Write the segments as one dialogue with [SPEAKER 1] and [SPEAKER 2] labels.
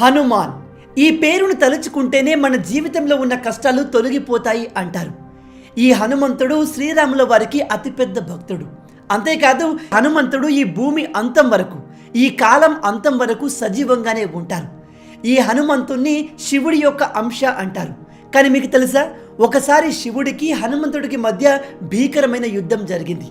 [SPEAKER 1] హనుమాన్ ఈ పేరును తలుచుకుంటేనే మన జీవితంలో ఉన్న కష్టాలు తొలగిపోతాయి అంటారు. ఈ హనుమంతుడు శ్రీరాముల వారికి అతిపెద్ద భక్తుడు. అంతేకాదు హనుమంతుడు ఈ భూమి అంతం వరకు ఈ కాలం అంతం వరకు సజీవంగానే ఉంటారు. ఈ హనుమంతుణ్ణి శివుడి యొక్క అంశ అంటారు. కానీ మీకు తెలుసా ఒకసారి శివుడికి హనుమంతుడికి మధ్య భీకరమైన యుద్ధం జరిగింది.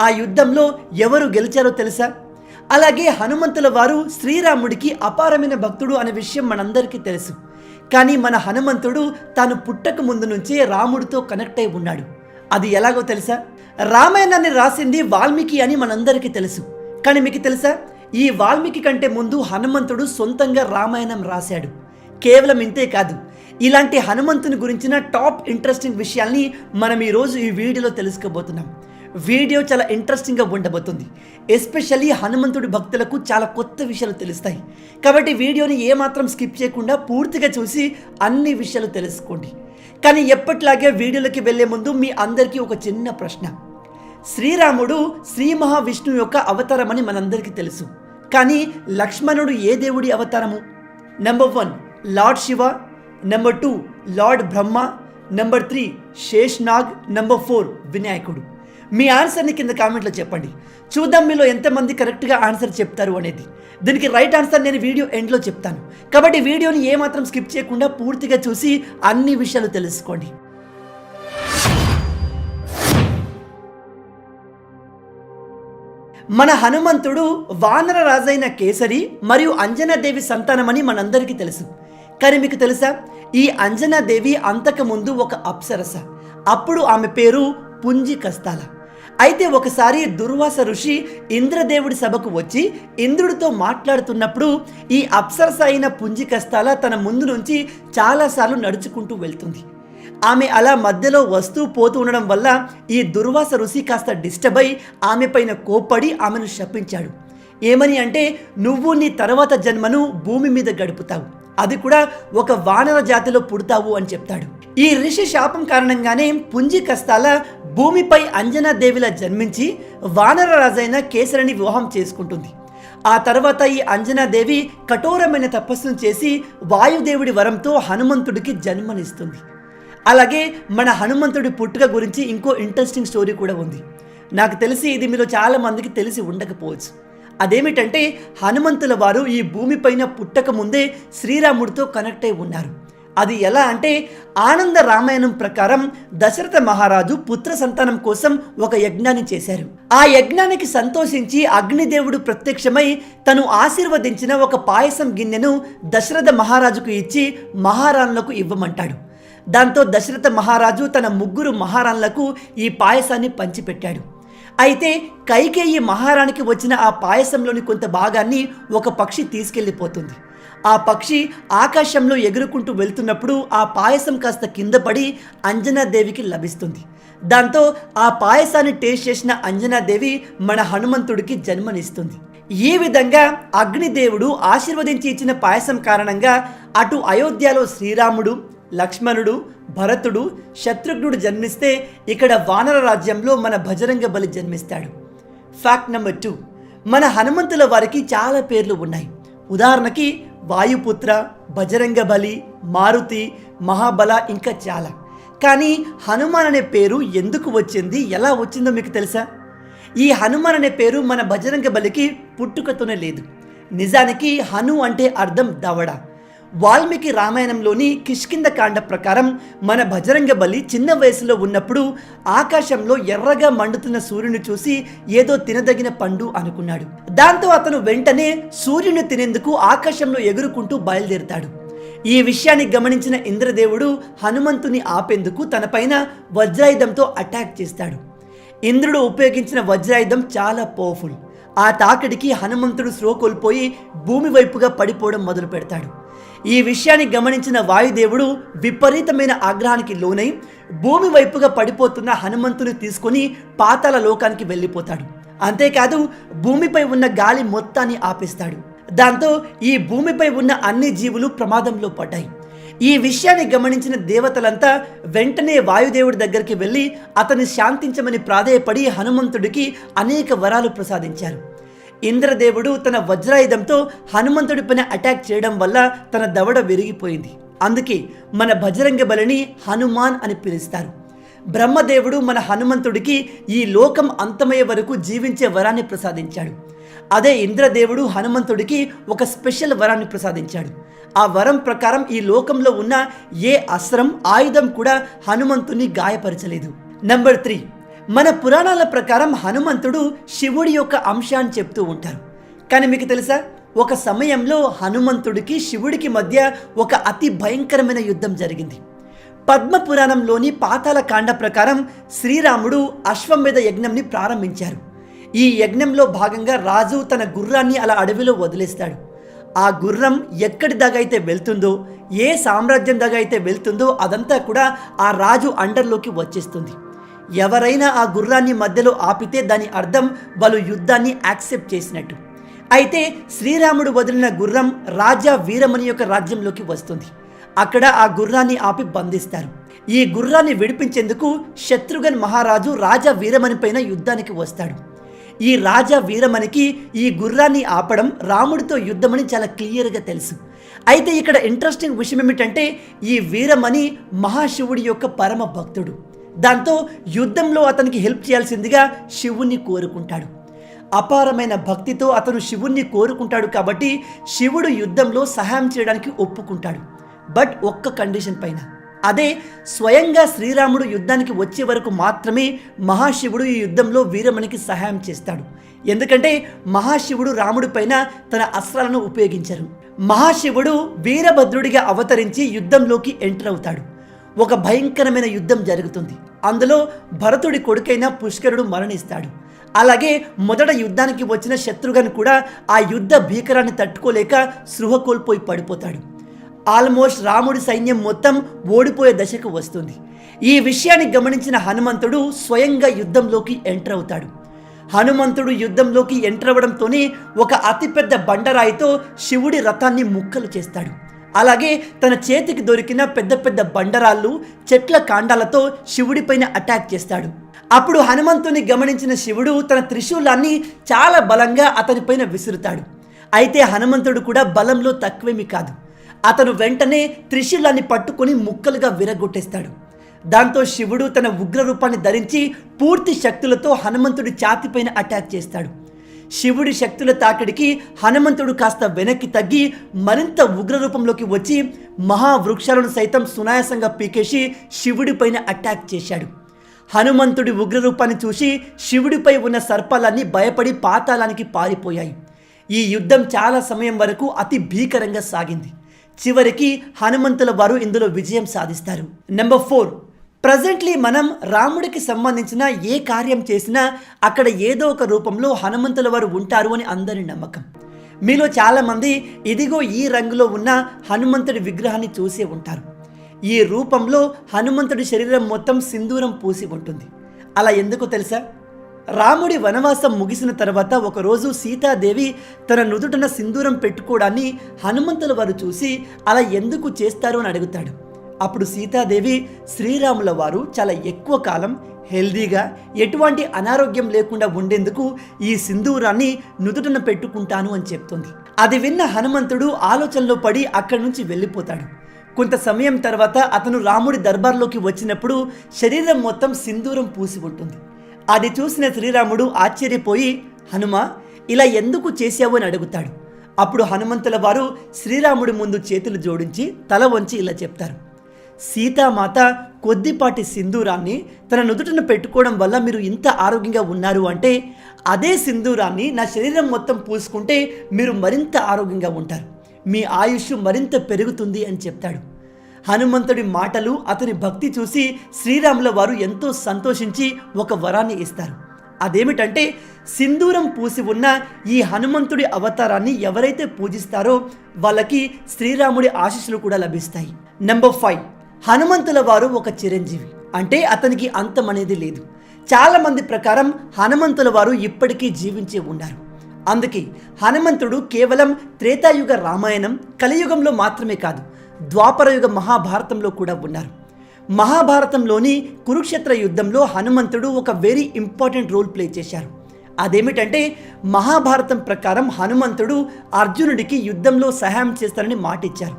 [SPEAKER 1] ఆ యుద్ధంలో ఎవరు గెలిచారో తెలుసా? అలాగే హనుమంతుల వారు శ్రీరాముడికి అపారమైన భక్తుడు అనే విషయం మనందరికీ తెలుసు. కానీ మన హనుమంతుడు తాను పుట్టక ముందు నుంచే రాముడితో కనెక్ట్ అయి ఉన్నాడు. అది ఎలాగో తెలుసా? రామాయణాన్ని రాసింది వాల్మీకి అని మనందరికీ తెలుసు. కానీ మీకు తెలుసా? ఈ వాల్మీకి కంటే ముందు హనుమంతుడు సొంతంగా రామాయణం రాశాడు. కేవలం ఇంతే కాదు ఇలాంటి హనుమంతుని గురించిన టాప్ ఇంట్రెస్టింగ్ విషయాల్ని మనం ఈరోజు ఈ వీడియోలో తెలుసుకోబోతున్నాం. వీడియో చాలా ఇంట్రెస్టింగ్గా ఉండబోతుంది. ఎస్పెషల్లీ హనుమంతుడి భక్తులకు చాలా కొత్త విషయాలు తెలుస్తాయి. కాబట్టి వీడియోని ఏమాత్రం స్కిప్ చేయకుండా పూర్తిగా చూసి అన్ని విషయాలు తెలుసుకోండి. కానీ ఎప్పట్లాగే వీడియోలోకి వెళ్ళే ముందు మీ అందరికీ ఒక చిన్న ప్రశ్న. శ్రీరాముడు శ్రీ మహావిష్ణువు యొక్క అవతారమని మనందరికీ తెలుసు. కానీ లక్ష్మణుడు ఏ దేవుడి అవతారము? Number one lord Shiva number two lord Brahma number three Sheshnag number four వినాయకుడు మీ ఆన్సర్ని కింద కామెంట్లో చెప్పండి. చూద్దాం మీలో ఎంతమంది కరెక్ట్గా ఆన్సర్ చెప్తారు అనేది. దీనికి రైట్ ఆన్సర్ నేను వీడియో ఎండ్లో చెప్తాను. కాబట్టి వీడియోని ఏమాత్రం స్కిప్ చేయకుండా పూర్తిగా చూసి అన్ని విషయాలు తెలుసుకోండి. మన హనుమంతుడు వానర రాజైన కేసరి మరియు అంజనాదేవి సంతానమని మనందరికీ తెలుసు. కానీ మీకు తెలుసా? ఈ అంజనాదేవి అంతకుముందు ఒక అప్సరస. అప్పుడు ఆమె పేరు పుంజి కస్తాల అయితే ఒకసారి దుర్వాస ఋషి ఇంద్రదేవుడి సభకు వచ్చి ఇంద్రుడితో మాట్లాడుతున్నప్పుడు ఈ అప్సరస అయిన పుంజికస్తాల తన ముందు నుంచి చాలాసార్లు నడుచుకుంటూ వెళ్తుంది. ఆమె అలా మధ్యలో వస్తూ పోతూ ఉండడం వల్ల ఈ దుర్వాస ఋషి కాస్త డిస్టర్బ్ అయి ఆమె పైన కోప్పడి ఆమెను శపించాడు. ఏమని అంటే నువ్వు నీ తర్వాత జన్మను భూమి మీద గడుపుతావు. అది కూడా ఒక వానర జాతిలో పుడతావు అని చెప్తాడు. ఈ ఋషి శాపం కారణంగానే పుంజి కస్తాల భూమిపై అంజనా దేవిలా జన్మించి వానర రాజైన కేసరిని వివాహం చేసుకుంటుంది. ఆ తర్వాత ఈ అంజనాదేవి కఠోరమైన తపస్సును చేసి వాయుదేవుడి వరంతో హనుమంతుడికి జన్మనిస్తుంది. అలాగే మన హనుమంతుడి పుట్టుక గురించి ఇంకో ఇంట్రెస్టింగ్ స్టోరీ కూడా ఉంది. నాకు తెలిసి ఇది మీలో చాలా మందికి తెలిసి ఉండకపోవచ్చు. అదేమిటంటే హనుమంతుల వారు ఈ భూమిపైన పుట్టక ముందే శ్రీరాముడితో కనెక్ట్ అయి ఉన్నారు. అది ఎలా అంటే ఆనంద రామాయణం ప్రకారం దశరథ మహారాజు పుత్ర సంతానం కోసం ఒక యజ్ఞాన్ని చేశారు. ఆ యజ్ఞానికి సంతోషించి అగ్నిదేవుడు ప్రత్యక్షమై తను ఆశీర్వదించిన ఒక పాయసం గిన్నెను దశరథ మహారాజుకు ఇచ్చి మహారాణులకు ఇవ్వమంటాడు. దాంతో దశరథ మహారాజు తన ముగ్గురు మహారాణులకు ఈ పాయసాన్ని పంచిపెట్టాడు. అయితే కైకేయి మహారాణికి వచ్చిన ఆ పాయసంలోని కొంత భాగాన్ని ఒక పక్షి తీసుకెళ్ళిపోతుంది. ఆ పక్షి ఆకాశంలో ఎగురుకుంటూ వెళ్తున్నప్పుడు ఆ పాయసం కాస్త కింద పడి అంజనాదేవికి లభిస్తుంది. దాంతో ఆ పాయసాన్ని టేస్ట్ చేసిన అంజనాదేవి మన హనుమంతుడికి జన్మనిస్తుంది. ఈ విధంగా అగ్నిదేవుడు ఆశీర్వదించి ఇచ్చిన పాయసం కారణంగా అటు అయోధ్యలో శ్రీరాముడు లక్ష్మణుడు భరతుడు శత్రుఘ్నుడు జన్మిస్తే ఇక్కడ వానర రాజ్యంలో మన భజరంగ బలి జన్మిస్తాడు. ఫ్యాక్ట్ నెంబర్ టూ మన హనుమంతుల వారికి చాలా పేర్లు ఉన్నాయి. ఉదాహరణకి వాయుపుత్ర బజరంగ బలి మారుతి మహాబల ఇంకా చాలా. కానీ హనుమాన్ అనే పేరు ఎందుకు వచ్చింది? ఎలా వచ్చిందో మీకు తెలుసా? ఈ హనుమాన్ అనే పేరు మన బజరంగ బలికి పుట్టుకతోనే లేదు. నిజానికి హను అంటే అర్థం దవడ. వాల్మీకి రామాయణంలోని కిష్కింద కాండ ప్రకారం మన భజరంగ బలి చిన్న వయసులో ఉన్నప్పుడు ఆకాశంలో ఎర్రగా మండుతున్న సూర్యుని చూసి ఏదో తినదగిన పండు అనుకున్నాడు. దాంతో అతను వెంటనే సూర్యుని తినేందుకు ఆకాశంలో ఎగురుకుంటూ బయలుదేరుతాడు. ఈ విషయాన్ని గమనించిన ఇంద్రదేవుడు హనుమంతుని ఆపేందుకు తనపైన వజ్రాయుధంతో అటాక్ చేస్తాడు. ఇంద్రుడు ఉపయోగించిన వజ్రాయుధం చాలా పవర్ఫుల్ ఆ తాకిడికి హనుమంతుడు స్లో కోల్పోయి భూమి వైపుగా పడిపోవడం మొదలు పెడతాడు. ఈ విషయాన్ని గమనించిన వాయుదేవుడు విపరీతమైన ఆగ్రహానికి లోనై భూమి వైపుగా పడిపోతున్న హనుమంతుని తీసుకొని పాతాల లోకానికి వెళ్ళిపోతాడు. అంతేకాదు భూమిపై ఉన్న గాలి మొత్తాన్ని ఆపేస్తాడు. దాంతో ఈ భూమిపై ఉన్న అన్ని జీవులు ప్రమాదంలో పడ్డాయి. ఈ విషయాన్ని గమనించిన దేవతలంతా వెంటనే వాయుదేవుడి దగ్గరికి వెళ్ళి అతన్ని శాంతించమని ప్రాధేయపడి హనుమంతుడికి అనేక వరాలు ప్రసాదించారు. ఇంద్రదేవుడు తన వజ్రాయుధంతో హనుమంతుడి పైన అటాక్ చేయడం వల్ల తన దవడ విరిగిపోయింది. అందుకే మన భజరంగ బలిని హనుమాన్ అని పిలుస్తారు. బ్రహ్మదేవుడు మన హనుమంతుడికి ఈ లోకం అంతమయ్యే వరకు జీవించే వరాన్ని ప్రసాదించాడు. అదే ఇంద్రదేవుడు హనుమంతుడికి ఒక స్పెషల్ వరాన్ని ప్రసాదించాడు. ఆ వరం ప్రకారం ఈ లోకంలో ఉన్న ఏ అస్త్రం ఆయుధం కూడా హనుమంతుని గాయపరచలేదు. నంబర్ త్రీ మన పురాణాల ప్రకారం హనుమంతుడు శివుడి యొక్క అంశాన్ని చెప్తూ ఉంటారు. కానీ మీకు తెలుసా? ఒక సమయంలో హనుమంతుడికి శివుడికి మధ్య ఒక అతి భయంకరమైన యుద్ధం జరిగింది. పద్మపురాణంలోని పాతాల కాండ ప్రకారం శ్రీరాముడు అశ్వమేధ యజ్ఞంని ప్రారంభించారు. ఈ యజ్ఞంలో భాగంగా రాజు తన గుర్రాన్ని అలా అడవిలో వదిలేస్తాడు. ఆ గుర్రం ఎక్కడి దాకా అయితే వెళ్తుందో ఏ సామ్రాజ్యం దాకా అయితే వెళ్తుందో అదంతా కూడా ఆ రాజు అండర్లోకి వచ్చేస్తుంది. ఎవరైనా ఆ గుర్రాన్ని మధ్యలో ఆపితే దాని అర్థం వాళ్ళు యుద్ధాన్ని యాక్సెప్ట్ చేసినట్టు. అయితే శ్రీరాముడు వదిలిన గుర్రం రాజా వీరమణి యొక్క రాజ్యంలోకి వస్తుంది. అక్కడ ఆ గుర్రాన్ని ఆపి బంధిస్తారు. ఈ గుర్రాన్ని విడిపించేందుకు శత్రుఘ్న్ మహారాజు రాజా వీరమణి పైన యుద్ధానికి వస్తాడు. ఈ రాజా వీరమణికి ఈ గుర్రాన్ని ఆపడం రాముడితో యుద్ధమని చాలా క్లియర్గా తెలుసు. అయితే ఇక్కడ ఇంట్రెస్టింగ్ విషయం ఏమిటంటే ఈ వీరమణి మహాశివుడి యొక్క పరమ భక్తుడు. దాంతో యుద్ధంలో అతనికి హెల్ప్ చేయాల్సిందిగా శివుణ్ణి కోరుకుంటాడు. అపారమైన భక్తితో అతను శివుణ్ణి కోరుకుంటాడు కాబట్టి శివుడు యుద్ధంలో సహాయం చేయడానికి ఒప్పుకుంటాడు. బట్ ఒక్క కండిషన్ పైన అదే స్వయంగా శ్రీరాముడు యుద్ధానికి వచ్చే వరకు మాత్రమే మహాశివుడు ఈ యుద్ధంలో వీరమణికి సహాయం చేస్తాడు. ఎందుకంటే మహాశివుడు రాముడి పైన తన అస్త్రాలను ఉపయోగించరు. మహాశివుడు వీరభద్రుడిగా అవతరించి యుద్ధంలోకి ఎంటర్ అవుతాడు. ఒక భయంకరమైన యుద్ధం జరుగుతుంది. అందులో భరతుడి కొడుకైన పుష్కరుడు మరణిస్తాడు. అలాగే మొదట యుద్ధానికి వచ్చిన శత్రుఘ్న్ కూడా ఆ యుద్ధ భీకరాన్ని తట్టుకోలేక సృహ కోల్పోయి పడిపోతాడు. ఆల్మోస్ట్ రాముడి సైన్యం మొత్తం ఓడిపోయే దశకు వస్తుంది. ఈ విషయాన్ని గమనించిన హనుమంతుడు స్వయంగా యుద్ధంలోకి ఎంటర్ అవుతాడు. హనుమంతుడు యుద్ధంలోకి ఎంటర్ అవ్వడంతోనే ఒక అతిపెద్ద బండరాయితో శివుడి రథాన్ని ముక్కలు చేస్తాడు. అలాగే తన చేతికి దొరికిన పెద్ద పెద్ద బండరాళ్ళు చెట్ల కాండాలతో శివుడిపైన అటాక్ చేస్తాడు. అప్పుడు హనుమంతుని గమనించిన శివుడు తన త్రిశూలాన్ని చాలా బలంగా అతనిపైన విసురుతాడు. అయితే హనుమంతుడు కూడా బలంలో తక్కువేమీ కాదు. అతను వెంటనే త్రిశూలాన్ని పట్టుకొని ముక్కలుగా విరగొట్టేస్తాడు. దాంతో శివుడు తన ఉగ్ర రూపాన్ని ధరించి పూర్తి శక్తులతో హనుమంతుడి ఛాతిపైన అటాక్ చేస్తాడు. శివుడి శక్తుల తాకిడికి హనుమంతుడు కాస్త వెనక్కి తగ్గి మరింత ఉగ్ర రూపంలోకి వచ్చి మహావృక్షాలను సైతం సునాయాసంగా పీకేసి శివుడిపైన అటాక్ చేశాడు. హనుమంతుడి ఉగ్ర రూపాన్ని చూసి శివుడిపై ఉన్న సర్పాలన్నీ భయపడి పాతాళానికి పారిపోయాయి. ఈ యుద్ధం చాలా సమయం వరకు అతి భీకరంగా సాగింది. చివరికి హనుమంతుల వారు ఇందులో విజయం సాధిస్తారు. నెంబర్ ఫోర్ ప్రజెంట్లీ మనం రాముడికి సంబంధించిన ఏ కార్యం చేసినా అక్కడ ఏదో ఒక రూపంలో హనుమంతుల వారు ఉంటారు అని అందరి నమ్మకం. మీలో చాలామంది ఇదిగో ఈ రంగులో ఉన్న హనుమంతుడి విగ్రహాన్ని చూసే ఉంటారు. ఈ రూపంలో హనుమంతుడి శరీరం మొత్తం సింధూరం పూసి ఉంటుంది. అలా ఎందుకు తెలుసా? రాముడి వనవాసం ముగిసిన తర్వాత ఒకరోజు సీతాదేవి తన నుదుటన సింధూరం పెట్టుకోవడాన్ని హనుమంతుల వారు చూసి అలా ఎందుకు చేస్తారు అని అడుగుతాడు. అప్పుడు సీతాదేవి శ్రీరాముల వారు చాలా ఎక్కువ కాలం హెల్దీగా ఎటువంటి అనారోగ్యం లేకుండా ఉండేందుకు ఈ సింధూరాన్ని నుదుటన పెట్టుకుంటాను అని చెప్తుంది. అది విన్న హనుమంతుడు ఆలోచనలో పడి అక్కడి నుంచి వెళ్ళిపోతాడు. కొంత సమయం తర్వాత అతను రాముడి దర్బార్లోకి వచ్చినప్పుడు శరీరం మొత్తం సింధూరం పూసి ఉంటుంది. అది చూసిన శ్రీరాముడు ఆశ్చర్యపోయి హనుమ ఇలా ఎందుకు చేశావు అని అడుగుతాడు. అప్పుడు హనుమంతుల వారు శ్రీరాముడి ముందు చేతులు జోడించి తల వంచి ఇలా చెప్తారు. సీతామాత కొద్దిపాటి సింధూరాన్ని తన నుదుటను పెట్టుకోవడం వల్ల మీరు ఇంత ఆరోగ్యంగా ఉన్నారు అంటే అదే సింధూరాన్ని నా శరీరం మొత్తం పూసుకుంటే మీరు మరింత ఆరోగ్యంగా ఉంటారు. మీ ఆయుష్ మరింత పెరుగుతుంది అని చెప్తాడు. హనుమంతుడి మాటలు అతని భక్తి చూసి శ్రీరాముల వారు ఎంతో సంతోషించి ఒక వరాన్ని ఇస్తారు. అదేమిటంటే సింధూరం పూసి ఉన్న ఈ హనుమంతుడి అవతారాన్ని ఎవరైతే పూజిస్తారో వాళ్ళకి శ్రీరాముడి ఆశీస్సులు కూడా లభిస్తాయి. నెంబర్ ఫైవ్ హనుమంతుల వారు ఒక చిరంజీవి. అంటే అతనికి అంతం అనేది లేదు. చాలామంది ప్రకారం హనుమంతుల వారు ఇప్పటికీ జీవించి ఉన్నారు. అందుకే హనుమంతుడు కేవలం త్రేతాయుగ రామాయణం కలియుగంలో మాత్రమే కాదు ద్వాపరయుగ మహాభారతంలో కూడా ఉన్నారు. మహాభారతంలోని కురుక్షేత్ర యుద్ధంలో హనుమంతుడు ఒక వెరీ ఇంపార్టెంట్ రోల్ ప్లే చేశారు. అదేమిటంటే మహాభారతం ప్రకారం హనుమంతుడు అర్జునుడికి యుద్ధంలో సహాయం చేస్తారని మాటిచ్చారు.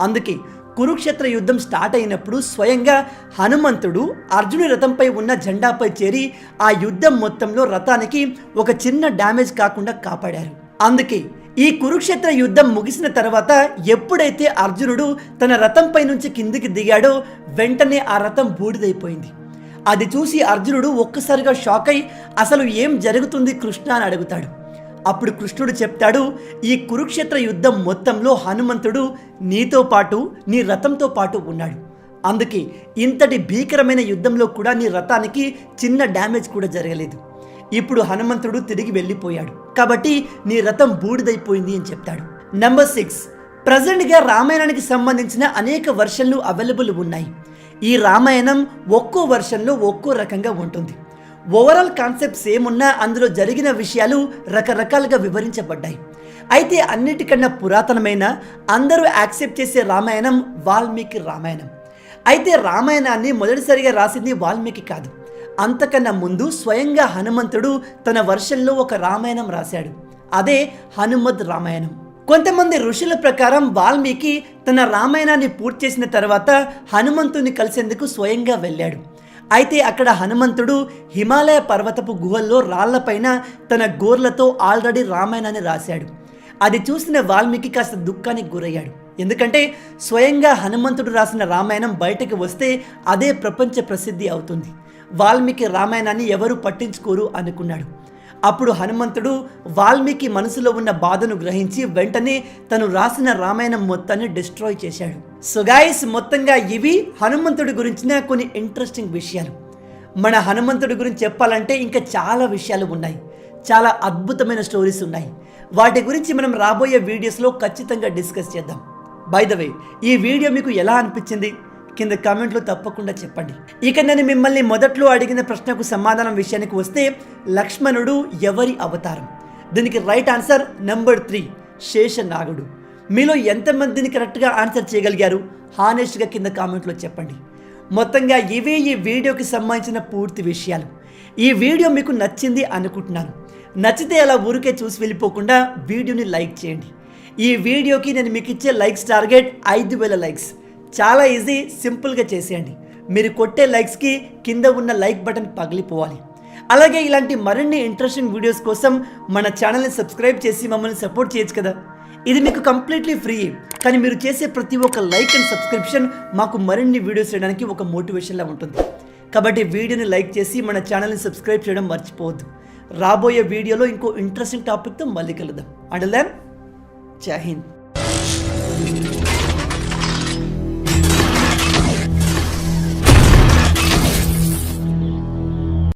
[SPEAKER 1] అందుకే కురుక్షేత్ర యుద్ధం స్టార్ట్ అయినప్పుడు స్వయంగా హనుమంతుడు అర్జుని రథంపై ఉన్న జెండాపై చేరి ఆ యుద్ధం మొత్తంలో రథానికి ఒక చిన్న డ్యామేజ్ కాకుండా కాపాడారు. అందుకే ఈ కురుక్షేత్ర యుద్ధం ముగిసిన తర్వాత ఎప్పుడైతే అర్జునుడు తన రథంపై నుంచి కిందికి దిగాడో వెంటనే ఆ రథం బూడిదైపోయింది. అది చూసి అర్జునుడు ఒక్కసారిగా షాక్ అయి అసలు ఏం జరుగుతుంది కృష్ణ? అని అడుగుతాడు. అప్పుడు కృష్ణుడు చెప్తాడు ఈ కురుక్షేత్ర యుద్ధం మొత్తంలో హనుమంతుడు నీతో పాటు నీ రథంతో పాటు ఉన్నాడు. అందుకే ఇంతటి భీకరమైన యుద్ధంలో కూడా నీ రథానికి చిన్న డ్యామేజ్ కూడా జరగలేదు. ఇప్పుడు హనుమంతుడు తిరిగి వెళ్ళిపోయాడు. కాబట్టి నీ రథం బూడిదైపోయింది అని చెప్తాడు. నెంబర్ సిక్స్ ప్రజెంట్గా రామాయణానికి సంబంధించిన అనేక వర్షన్లు అవైలబుల్ ఉన్నాయి. ఈ రామాయణం ఒక్కో వర్షన్లో ఒక్కో రకంగా ఉంటుంది. ఓవరాల్ కాన్సెప్ట్స్ ఏమున్నా అందులో జరిగిన విషయాలు రకరకాలుగా వివరించబడ్డాయి. అయితే అన్నిటికన్నా పురాతనమైన అందరూ యాక్సెప్ట్ చేసే రామాయణం వాల్మీకి రామాయణం. అయితే రామాయణాన్ని మొదటిసారిగా రాసింది వాల్మీకి కాదు. అంతకన్నా ముందు స్వయంగా హనుమంతుడు తన వర్షంలో ఒక రామాయణం రాశాడు. అదే హనుమద్ రామాయణం. కొంతమంది ఋషుల ప్రకారం వాల్మీకి తన రామాయణాన్ని పూర్తి చేసిన తర్వాత హనుమంతుని కలిసేందుకు స్వయంగా వెళ్ళాడు. అయితే అక్కడ హనుమంతుడు హిమాలయ పర్వతపు గుహల్లో రాళ్ళపైన తన గోర్లతో ఆల్రెడీ రామాయణాన్ని రాశాడు. అది చూసిన వాల్మీకి కాస్త దుఃఖానికి గురయ్యాడు. ఎందుకంటే స్వయంగా హనుమంతుడు రాసిన రామాయణం బయటకు వస్తే అదే ప్రపంచ ప్రసిద్ధి అవుతుంది. వాల్మీకి రామాయణాన్ని ఎవరు పట్టించుకోరు అనుకున్నాడు. అప్పుడు హనుమంతుడు వాల్మీకి మనసులో ఉన్న బాధను గ్రహించి వెంటనే తను రాసిన రామాయణం మొత్తాన్ని డిస్ట్రాయ్ చేశాడు. సుగాయిస్ మొత్తంగా ఇవి హనుమంతుడి గురించిన కొన్ని ఇంట్రెస్టింగ్ విషయాలు. మన హనుమంతుడి గురించి చెప్పాలంటే ఇంకా చాలా విషయాలు ఉన్నాయి. చాలా అద్భుతమైన స్టోరీస్ ఉన్నాయి. వాటి గురించి మనం రాబోయే వీడియోస్లో ఖచ్చితంగా డిస్కస్ చేద్దాం. బై ద వే ఈ వీడియో మీకు ఎలా అనిపించింది? కింద కామెంట్లో తప్పకుండా చెప్పండి. ఇక నేను మిమ్మల్ని మొదట్లో అడిగిన ప్రశ్నకు సమాధానం విషయానికి వస్తే లక్ష్మణుడు ఎవరి అవతారం? దీనికి రైట్ ఆన్సర్ నెంబర్ త్రీ శేషనాగుడు. మీలో ఎంతమందిని కరెక్ట్గా ఆన్సర్ చేయగలిగారు? హానెస్ట్గా కింద కామెంట్లో చెప్పండి. మొత్తంగా ఇవే ఈ వీడియోకి సంబంధించిన పూర్తి విషయాలు. ఈ వీడియో మీకు నచ్చింది అనుకుంటున్నాను. నచ్చితే అలా ఊరికే చూసి వెళ్ళిపోకుండా వీడియోని లైక్ చేయండి. ఈ వీడియోకి నేను మీకు ఇచ్చే లైక్స్ టార్గెట్ ఐదు వేల లైక్స్ చాలా ఈజీ సింపుల్గా చేసేయండి. మీరు కొట్టే లైక్స్కి కింద ఉన్న లైక్ బటన్ పగిలిపోవాలి. అలాగే ఇలాంటి మరిన్ని ఇంట్రెస్టింగ్ వీడియోస్ కోసం మన ఛానల్ని సబ్స్క్రైబ్ చేసి మమ్మల్ని సపోర్ట్ చేయొచ్చు కదా. ఇది మీకు కంప్లీట్లీ ఫ్రీ కానీ మీరు చేసే ప్రతి ఒక్క లైక్ అండ్ సబ్స్క్రిప్షన్ మాకు మరిన్ని వీడియోస్ చేయడానికి ఒక మోటివేషన్లా ఉంటుంది. కాబట్టి వీడియోని లైక్ చేసి మన ఛానల్ని సబ్స్క్రైబ్ చేయడం మర్చిపోవద్దు. రాబోయే వీడియోలో ఇంకో ఇంట్రెస్టింగ్ టాపిక్తో మళ్ళీ కలుద్దాం. అండ్ దెన్ జై హింద్